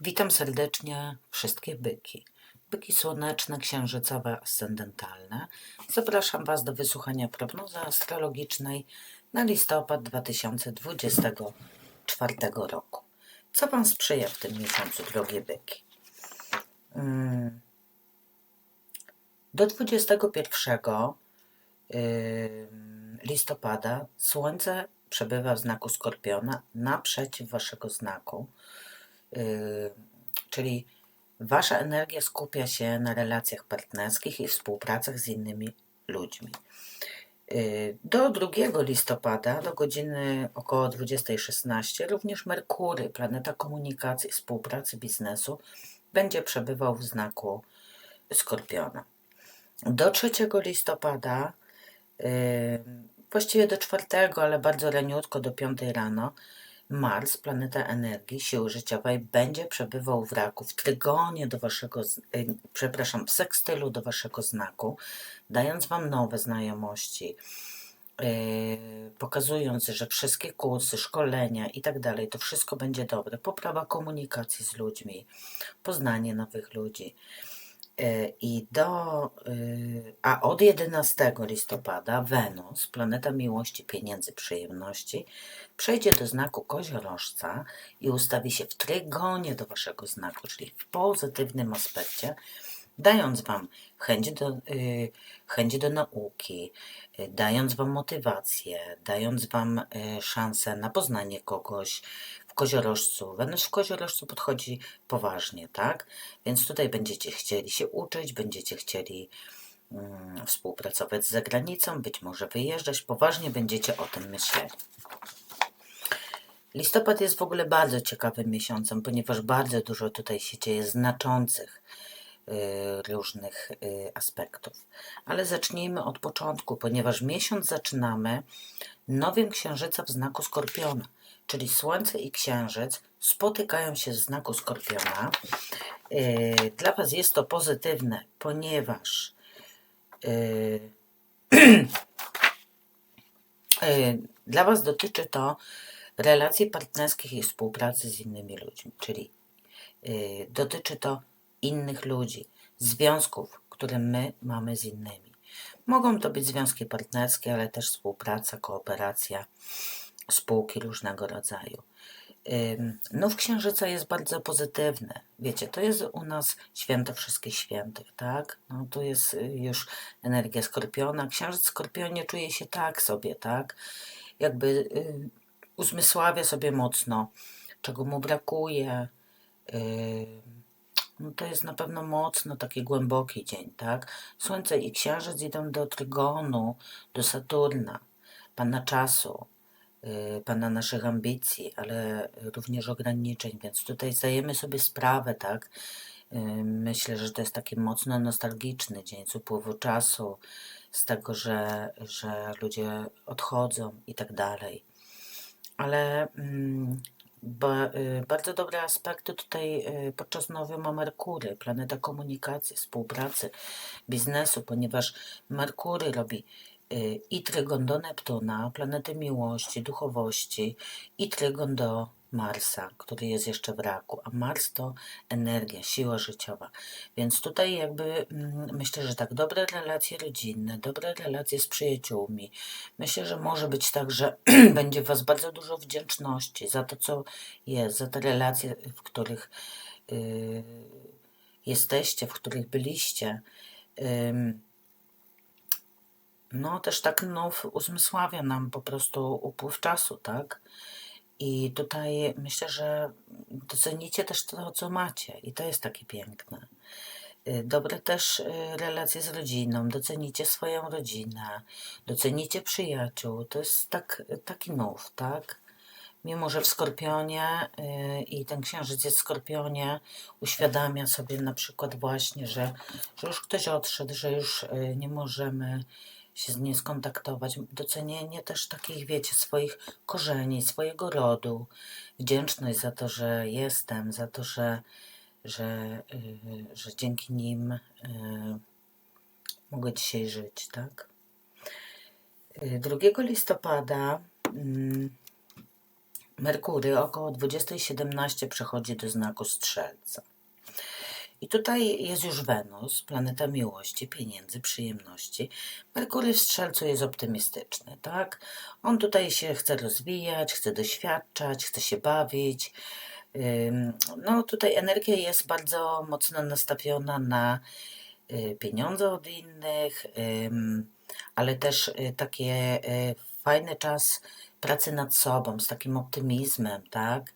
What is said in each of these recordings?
Witam serdecznie wszystkie byki. Byki słoneczne, księżycowe, ascendentalne. Zapraszam Was do wysłuchania prognozy astrologicznej na listopad 2024 roku. Co Wam sprzyja w tym miesiącu, drogie byki? Mm. Do 21 ym, listopada Słońce przebywa w znaku Skorpiona naprzeciw Waszego znaku. Yy, czyli wasza energia skupia się na relacjach partnerskich i współpracach z innymi ludźmi. Yy, do 2 listopada, do godziny około 20.16, również Merkury, planeta komunikacji, współpracy, biznesu, będzie przebywał w znaku Skorpiona. Do 3 listopada, yy, właściwie do 4, ale bardzo raniutko, do 5 rano, Mars, planeta energii, siły życiowej, będzie przebywał w raku, w trygonie do waszego, y, przepraszam, w sekstylu do waszego znaku, dając wam nowe znajomości, yy, pokazując, że wszystkie kursy, szkolenia i tak dalej, to wszystko będzie dobre. Poprawa komunikacji z ludźmi, poznanie nowych ludzi. Yy, I do, yy, a od 11 listopada Wenus, planeta miłości, pieniędzy, przyjemności, przejdzie do znaku koziorożca i ustawi się w trygonie do waszego znaku, czyli w pozytywnym aspekcie, dając wam chęć do, y, chęć do nauki, y, dając wam motywację, dając wam y, szansę na poznanie kogoś koziorożcu. Wenus w koziorożcu podchodzi poważnie, tak? Więc tutaj będziecie chcieli się uczyć, będziecie chcieli mm, współpracować z zagranicą, być może wyjeżdżać, poważnie będziecie o tym myśleli. Listopad jest w ogóle bardzo ciekawym miesiącem, ponieważ bardzo dużo tutaj się dzieje znaczących y, różnych y, aspektów. Ale zacznijmy od początku, ponieważ miesiąc zaczynamy nowiem księżyca w znaku Skorpiona, czyli Słońce i Księżyc spotykają się w znaku Skorpiona. Y, Dla Was jest to pozytywne, ponieważ y, y, dla Was dotyczy to relacji partnerskich i współpracy z innymi ludźmi, czyli dotyczy to innych ludzi, związków, które my mamy z innymi. Mogą to być związki partnerskie, ale też współpraca, kooperacja, spółki różnego rodzaju. Ym, Nów Księżyca jest bardzo pozytywny. Wiecie, to jest u nas święto wszystkich świętych, tak? No, tu jest y, już energia Skorpiona. Księżyc w Skorpionie czuje się tak sobie, tak? Jakby y, uzmysławia sobie mocno, czego mu brakuje. No to jest na pewno mocno taki głęboki dzień, tak? Słońce i Księżyc idą do Trygonu, do Saturna, Pana czasu, Pana naszych ambicji, ale również ograniczeń, więc tutaj zdajemy sobie sprawę, tak? Y, Myślę, że to jest taki mocno nostalgiczny dzień z upływu czasu, z tego, że, że ludzie odchodzą i tak dalej. Ale mm, y, bardzo dobre aspekty tutaj y, podczas nowy ma Merkury, planeta komunikacji, współpracy, biznesu, ponieważ Merkury robi y, i trygon do Neptuna, planety miłości, duchowości, i trygon do Marsa, który jest jeszcze w raku, a Mars to energia, siła życiowa. Więc tutaj jakby mm, myślę, że tak, dobre relacje rodzinne, dobre relacje z przyjaciółmi. Myślę, że może być tak, że będzie Was bardzo dużo wdzięczności za to, co jest, za te relacje, w których y, jesteście, w których byliście. Ym, no też tak no, uzmysławia nam po prostu upływ czasu, tak? I tutaj myślę, że docenicie też to, co macie i to jest takie piękne. Y, Dobre też y, relacje z rodziną, docenicie swoją rodzinę, docenicie przyjaciół. To jest tak, taki nów, tak? Mimo, że w Skorpionie y, i ten księżyc jest w Skorpionie, uświadamia sobie na przykład właśnie, że, że już ktoś odszedł, że już y, nie możemy się z nim skontaktować. Docenienie też takich, wiecie, swoich korzeni, swojego rodu. Wdzięczność za to, że jestem, za to, że, że, y, że dzięki nim y, mogę dzisiaj żyć, tak? Y, 2 listopada mm, Merkury około 20.17 przechodzi do znaku Strzelca. I tutaj jest już Wenus, planeta miłości, pieniędzy, przyjemności. Merkury w Strzelcu jest optymistyczny, tak? On tutaj się chce rozwijać, chce doświadczać, chce się bawić. No tutaj energia jest bardzo mocno nastawiona na y, pieniądze od innych, ale też y, takie y, fajny czas pracy nad sobą, z takim optymizmem, tak?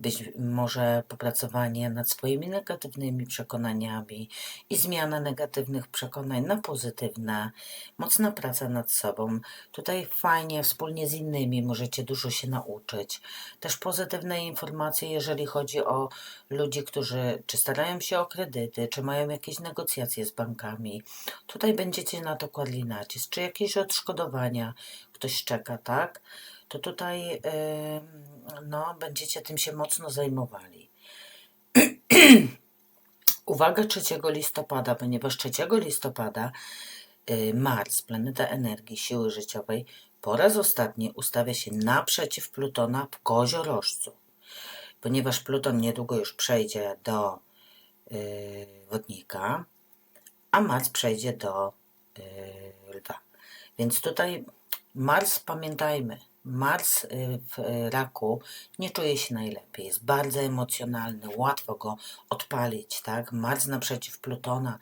Być może popracowanie nad swoimi negatywnymi przekonaniami i zmiana negatywnych przekonań na pozytywne, mocna praca nad sobą. Tutaj fajnie wspólnie z innymi możecie dużo się nauczyć. Też pozytywne informacje, jeżeli chodzi o ludzi, którzy czy starają się o kredyty, czy mają jakieś negocjacje z bankami. Tutaj będziecie na to kładli nacisk, czy jakieś odszkodowania ktoś czeka, tak? To tutaj no, będziecie tym się mocno zajmowali. Uwaga 3 listopada, ponieważ 3 listopada y, Mars, planeta energii, siły życiowej, po raz ostatni ustawia się naprzeciw Plutona w koziorożcu. Ponieważ Pluton niedługo już przejdzie do y, wodnika, a Mars przejdzie do y, lwa. Więc tutaj Mars, pamiętajmy, Mars y, w y, raku nie czuje się najlepiej, jest bardzo emocjonalny, łatwo go odpalić, tak? Mars naprzeciw Plutona.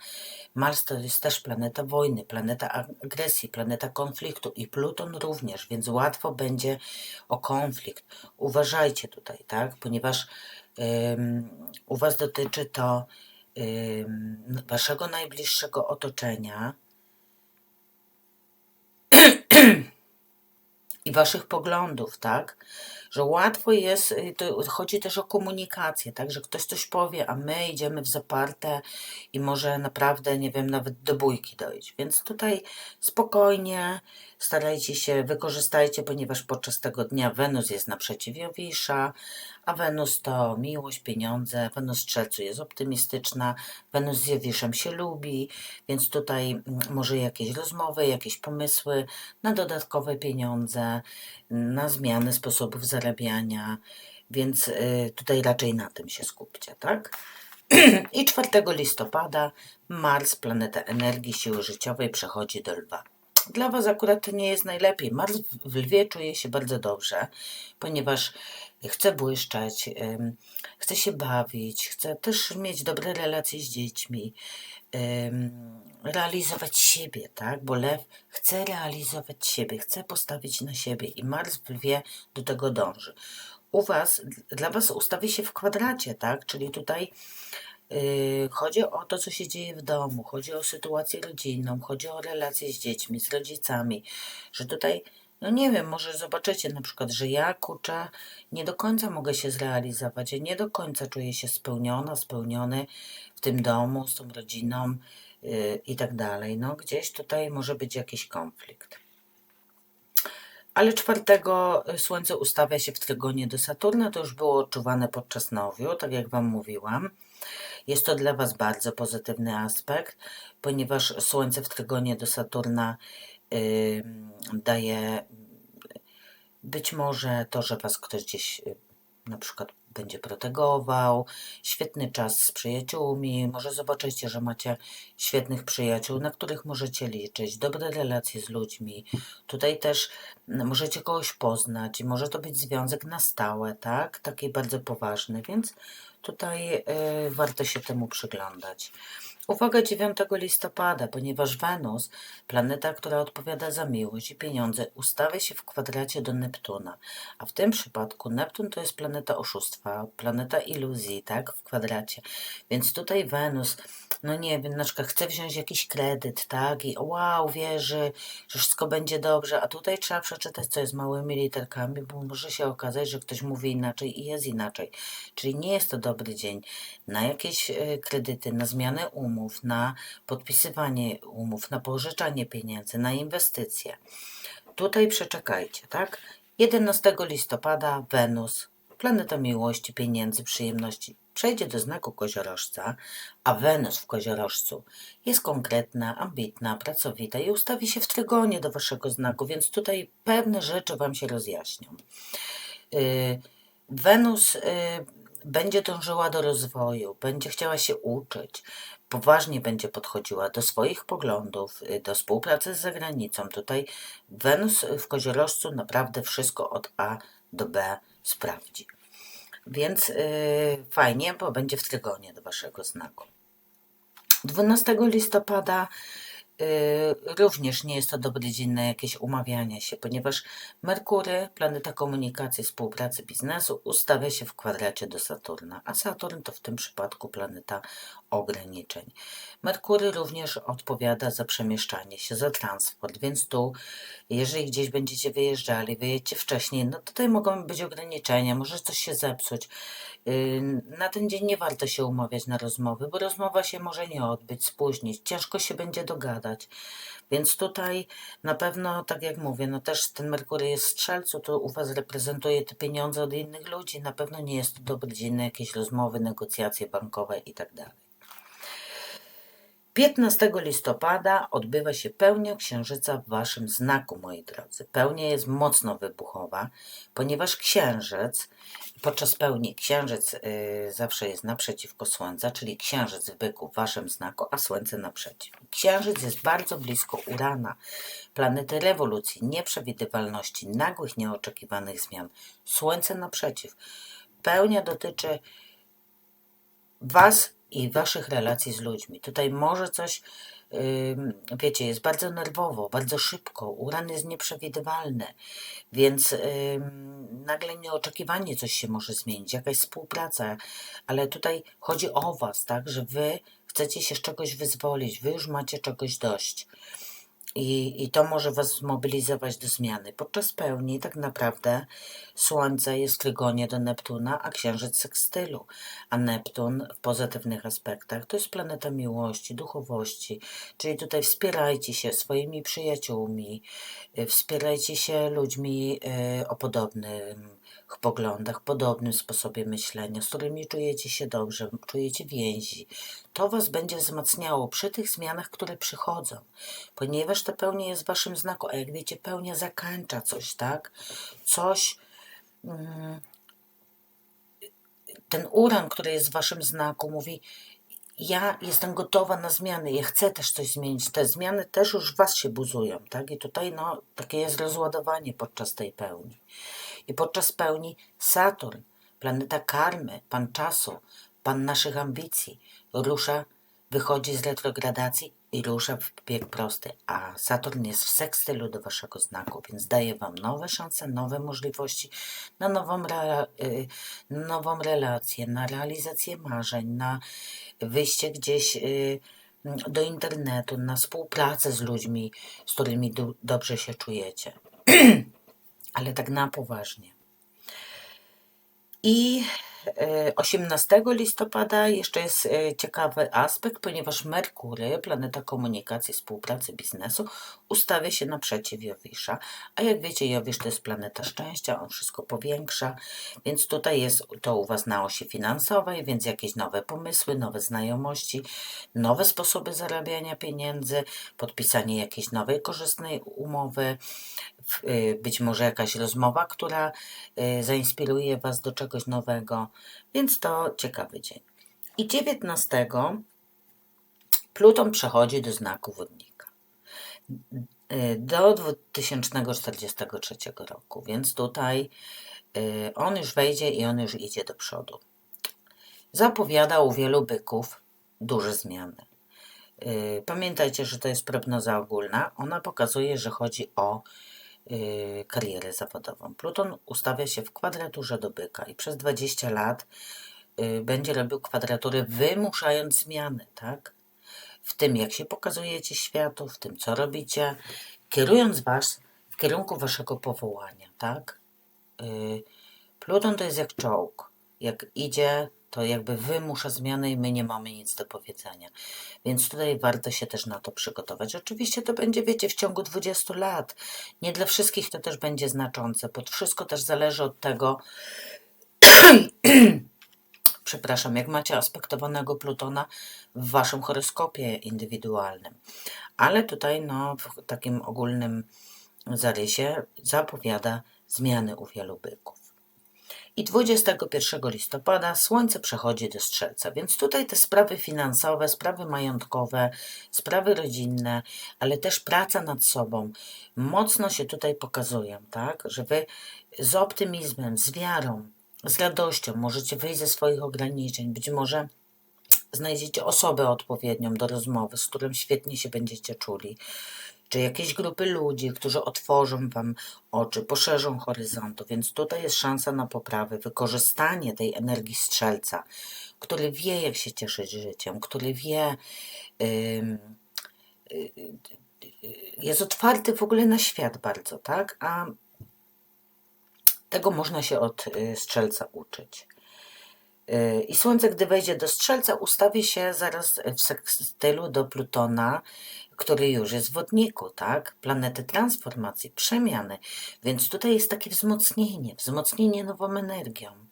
Mars to jest też planeta wojny, planeta agresji, planeta konfliktu i Pluton również, więc łatwo będzie o konflikt. Uważajcie tutaj, tak? Ponieważ ym, u Was dotyczy to ym, Waszego najbliższego otoczenia, i waszych poglądów, tak? Że łatwo jest, y, to chodzi też o komunikację, tak? Że ktoś coś powie, a my idziemy w zaparte i może naprawdę, nie wiem, nawet do bójki dojść. Więc tutaj spokojnie starajcie się, wykorzystajcie, ponieważ podczas tego dnia Wenus jest naprzeciw Jowisza, a Wenus to miłość, pieniądze, Wenus Strzelcu jest optymistyczna, Wenus z Jowiszem się lubi, więc tutaj mm, może jakieś rozmowy, jakieś pomysły na dodatkowe pieniądze, na zmianę sposobów zarabiania, więc y, tutaj raczej na tym się skupcie, tak? I 4 listopada Mars, planeta energii, siły życiowej, przechodzi do lwa. Dla Was akurat to nie jest najlepiej. Mars w lwie czuje się bardzo dobrze, ponieważ chce błyszczeć, chce się bawić, chce też mieć dobre relacje z dziećmi, realizować siebie, tak? Bo lew chce realizować siebie, chce postawić na siebie i Mars w lwie do tego dąży. U Was, dla Was ustawi się w kwadracie, tak? Czyli tutaj Yy, chodzi o to, co się dzieje w domu, chodzi o sytuację rodzinną, chodzi o relacje z dziećmi, z rodzicami, że tutaj, no nie wiem, może zobaczycie na przykład, że ja, kurczę, nie do końca mogę się zrealizować, ja nie do końca czuję się spełniona, spełniony w tym domu, z tą rodziną i tak dalej. No gdzieś tutaj może być jakiś konflikt. Ale czwartego Słońce ustawia się w trygonie do Saturna, to już było odczuwane podczas nowiu, tak jak Wam mówiłam. Jest to dla Was bardzo pozytywny aspekt, ponieważ Słońce w trygonie do Saturna yy, daje być może to, że Was ktoś gdzieś yy, na przykład będzie protegował, świetny czas z przyjaciółmi, może zobaczycie, że macie świetnych przyjaciół, na których możecie liczyć, dobre relacje z ludźmi. Tutaj też możecie kogoś poznać i może to być związek na stałe, tak? Taki bardzo poważny, więc tutaj y, warto się temu przyglądać. Uwaga 9 listopada, ponieważ Wenus, planeta, która odpowiada za miłość i pieniądze, ustawia się w kwadracie do Neptuna. A w tym przypadku Neptun to jest planeta oszustwa, planeta iluzji, tak, w kwadracie. Więc tutaj Wenus, no nie wiem, na przykład chce wziąć jakiś kredyt, tak, i wow, wierzy, że wszystko będzie dobrze, a tutaj trzeba przeczytać, co jest małymi literkami, bo może się okazać, że ktoś mówi inaczej i jest inaczej. Czyli nie jest to dobry dzień na jakieś e, kredyty, na zmianę umów, na podpisywanie umów, na pożyczanie pieniędzy, na inwestycje. Tutaj przeczekajcie, tak? 11 listopada Wenus, planeta miłości, pieniędzy, przyjemności, przejdzie do znaku koziorożca, a Wenus w koziorożcu jest konkretna, ambitna, pracowita i ustawi się w trygonie do waszego znaku, więc tutaj pewne rzeczy wam się rozjaśnią. Yy, Wenus y, będzie dążyła do rozwoju, będzie chciała się uczyć, poważnie będzie podchodziła do swoich poglądów, y, do współpracy z zagranicą. Tutaj Wenus w koziorożcu naprawdę wszystko od A do B sprawdzi. Więc y, fajnie, bo będzie w trygonie do waszego znaku. 12 listopada również nie jest to dobry dzień na jakieś umawianie się, ponieważ Merkury, planeta komunikacji, współpracy, biznesu, ustawia się w kwadracie do Saturna, a Saturn to w tym przypadku planeta ograniczeń. Merkury również odpowiada za przemieszczanie się, za transport, więc tu, jeżeli gdzieś będziecie wyjeżdżali, wyjedźcie wcześniej, no tutaj mogą być ograniczenia, może coś się zepsuć. Yy, Na ten dzień nie warto się umawiać na rozmowy, bo rozmowa się może nie odbyć, spóźnić, ciężko się będzie dogadać. Więc tutaj na pewno, tak jak mówię, no też ten Merkury jest w strzelcu, to u Was reprezentuje te pieniądze od innych ludzi. Na pewno nie jest to dobry dzień na jakieś rozmowy, negocjacje bankowe i tak. 15 listopada odbywa się pełnia księżyca w waszym znaku, moi drodzy. Pełnia jest mocno wybuchowa, ponieważ księżyc, podczas pełni księżyc y, zawsze jest naprzeciwko słońca, czyli księżyc w byku w waszym znaku, a słońce naprzeciw. Księżyc jest bardzo blisko Urana, planety rewolucji, nieprzewidywalności, nagłych, nieoczekiwanych zmian. Słońce naprzeciw. Pełnia dotyczy Was i waszych relacji z ludźmi. Tutaj może coś, wiecie, jest bardzo nerwowo, bardzo szybko, uran jest nieprzewidywalny, więc nagle nieoczekiwanie coś się może zmienić, jakaś współpraca, ale tutaj chodzi o was, tak, że wy chcecie się z czegoś wyzwolić, wy już macie czegoś dość. I, I to może Was zmobilizować do zmiany. Podczas pełni tak naprawdę Słońce jest w trygonie do Neptuna, a Księżyc sekstylu. A Neptun w pozytywnych aspektach to jest planeta miłości, duchowości. Czyli tutaj wspierajcie się swoimi przyjaciółmi, y, wspierajcie się ludźmi y, o podobnym poglądach, podobnym sposobie myślenia, z którymi czujecie się dobrze, czujecie więzi. To Was będzie wzmacniało przy tych zmianach, które przychodzą, ponieważ ta pełnia jest Waszym znaku, a jak wiecie, pełnia zakończa coś, tak? Coś. Mm, ten uran, który jest w Waszym znaku, mówi: ja jestem gotowa na zmiany, ja chcę też coś zmienić. Te zmiany też już w Was się buzują, tak? I tutaj no, takie jest rozładowanie podczas tej pełni. I podczas pełni Saturn, planeta karmy, pan czasu, pan naszych ambicji, rusza, wychodzi z retrogradacji i rusza w bieg prosty. A Saturn jest w sekstylu do waszego znaku, więc daje wam nowe szanse, nowe możliwości na nową, y, nową relację, na realizację marzeń, na wyjście gdzieś y, do internetu, na współpracę z ludźmi, z którymi do, dobrze się czujecie. Ale tak na poważnie. I 18 listopada jeszcze jest e, ciekawy aspekt, ponieważ Merkury, planeta komunikacji, współpracy, biznesu, ustawia się naprzeciw Jowisza. A jak wiecie, Jowisz to jest planeta szczęścia, on wszystko powiększa, więc tutaj jest to u Was na osi finansowej, więc jakieś nowe pomysły, nowe znajomości, nowe sposoby zarabiania pieniędzy, podpisanie jakiejś nowej, korzystnej umowy, być może jakaś rozmowa, która y, zainspiruje Was do czegoś nowego, więc to ciekawy dzień. I 19 Pluton przechodzi do znaku wodnika y, do 2043 roku, więc tutaj on już wejdzie i on już idzie do przodu. Zapowiada u wielu byków duże zmiany. Pamiętajcie, że to jest prognoza ogólna. Ona pokazuje, że chodzi o Y, karierę zawodową. Pluton ustawia się w kwadraturze do byka i przez 20 lat y, będzie robił kwadratury, wymuszając zmiany, tak? W tym, jak się pokazujecie światu, w tym, co robicie, kierując Was w kierunku Waszego powołania, tak? Y, Pluton to jest jak czołg. Jak idzie, to jakby wymusza zmiany i my nie mamy nic do powiedzenia. Więc tutaj warto się też na to przygotować. Oczywiście to będzie, wiecie, w ciągu 20 lat. Nie dla wszystkich to też będzie znaczące, bo wszystko też zależy od tego, przepraszam, jak macie aspektowanego Plutona w waszym horoskopie indywidualnym. Ale tutaj no, w takim ogólnym zarysie zapowiada zmiany u wielu byków. I 21 listopada Słońce przechodzi do Strzelca, więc tutaj te sprawy finansowe, sprawy majątkowe, sprawy rodzinne, ale też praca nad sobą mocno się tutaj pokazują, tak? Że wy z optymizmem, z wiarą, z radością możecie wyjść ze swoich ograniczeń, być może znajdziecie osobę odpowiednią do rozmowy, z którą świetnie się będziecie czuli, czy jakieś grupy ludzi, którzy otworzą Wam oczy, poszerzą horyzontu, więc tutaj jest szansa na poprawę, wykorzystanie tej energii strzelca, który wie, jak się cieszyć życiem, który wie, y, y, y, jest otwarty w ogóle na świat bardzo, tak? A tego można się od strzelca uczyć. I Słońce, gdy wejdzie do strzelca, ustawi się zaraz w sekstylu do Plutona, który już jest w wodniku, tak? Planety transformacji, przemiany. Więc tutaj jest takie wzmocnienie, wzmocnienie nową energią.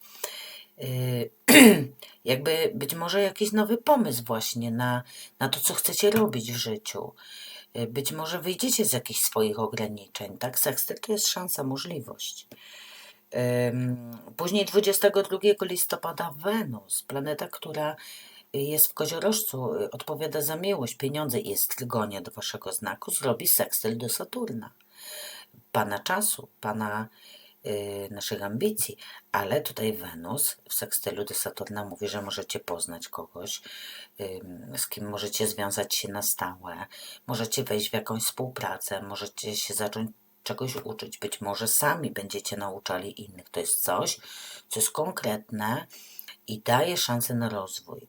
Y, jakby być może jakiś nowy pomysł właśnie na, na to, co chcecie robić w życiu. Y, Być może wyjdziecie z jakichś swoich ograniczeń, tak? Sekstyl to jest szansa, możliwość. Później 22 listopada Wenus, planeta, która jest w koziorożcu, odpowiada za miłość, pieniądze i jest w trygonie do waszego znaku, zrobi sekstyl do Saturna. Pana czasu, pana y, naszych ambicji, ale tutaj Wenus w sekstylu do Saturna mówi, że możecie poznać kogoś, z kim możecie związać się na stałe, możecie wejść w jakąś współpracę, możecie się zacząć czegoś uczyć. Być może sami będziecie nauczali innych. To jest coś, co jest konkretne i daje szansę na rozwój.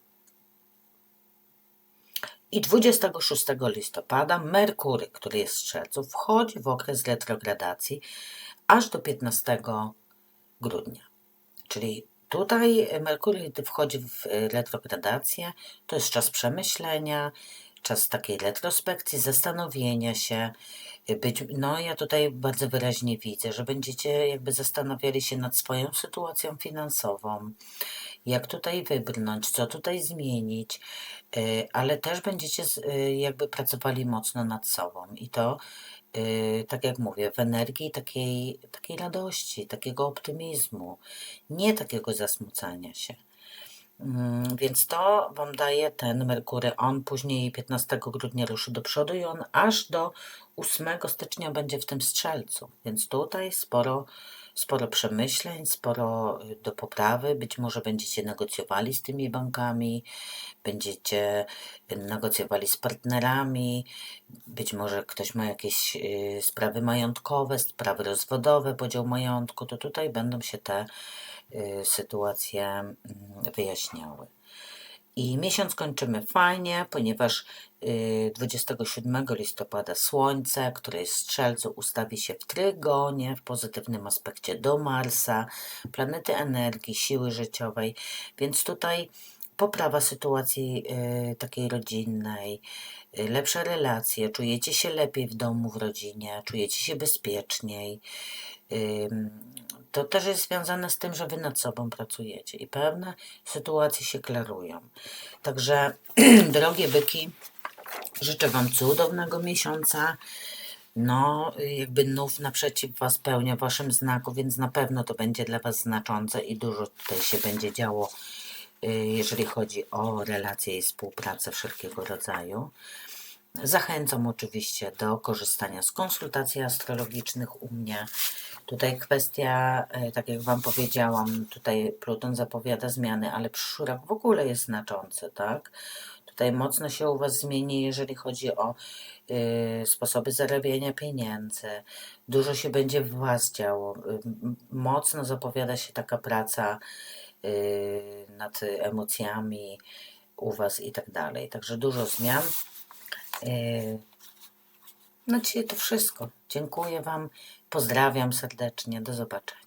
I 26 listopada Merkury, który jest w wchodzi w okres retrogradacji aż do 15 grudnia. Czyli tutaj Merkury, gdy wchodzi w retrogradację, to jest czas przemyślenia, czas takiej retrospekcji, zastanowienia się. Być, no ja tutaj bardzo wyraźnie widzę, że będziecie jakby zastanawiali się nad swoją sytuacją finansową, jak tutaj wybrnąć, co tutaj zmienić, y, ale też będziecie y, jakby pracowali mocno nad sobą i to, y, tak jak mówię, w energii takiej, takiej radości, takiego optymizmu, nie takiego zasmucania się. Mm, Więc to Wam daje ten Merkury. On później 15 grudnia ruszy do przodu i on aż do 8 stycznia będzie w tym strzelcu. Więc tutaj sporo, sporo przemyśleń, sporo y, do poprawy. Być może będziecie negocjowali z tymi bankami, będziecie y, negocjowali z partnerami, być może ktoś ma jakieś y, sprawy majątkowe, sprawy rozwodowe, podział majątku, to tutaj będą się te y, sytuacje mm, wyjaśniały. I miesiąc kończymy fajnie, ponieważ y, 27 listopada Słońce, które jest w Strzelcu, ustawi się w Trygonie, w pozytywnym aspekcie do Marsa, planety energii, siły życiowej, więc tutaj poprawa sytuacji y, takiej rodzinnej, y, lepsze relacje, czujecie się lepiej w domu, w rodzinie, czujecie się bezpieczniej. To też jest związane z tym, że wy nad sobą pracujecie i pewne sytuacje się klarują. Także, drogie byki, życzę Wam cudownego miesiąca. No, jakby nów naprzeciw Was pełnia w Waszym znaku, więc na pewno to będzie dla Was znaczące i dużo tutaj się będzie działo, y, jeżeli chodzi o relacje i współpracę wszelkiego rodzaju. Zachęcam oczywiście do korzystania z konsultacji astrologicznych u mnie. Tutaj kwestia, e, tak jak Wam powiedziałam, tutaj Pluton zapowiada zmiany, ale przyszły rok w ogóle jest znaczący, tak? Tutaj mocno się u Was zmieni, jeżeli chodzi o y, sposoby zarabiania pieniędzy. Dużo się będzie w Was działo. Mocno zapowiada się taka praca y, nad emocjami u Was i tak dalej. Także dużo zmian. Y, No dzisiaj to wszystko. Dziękuję Wam. Pozdrawiam serdecznie. Do zobaczenia.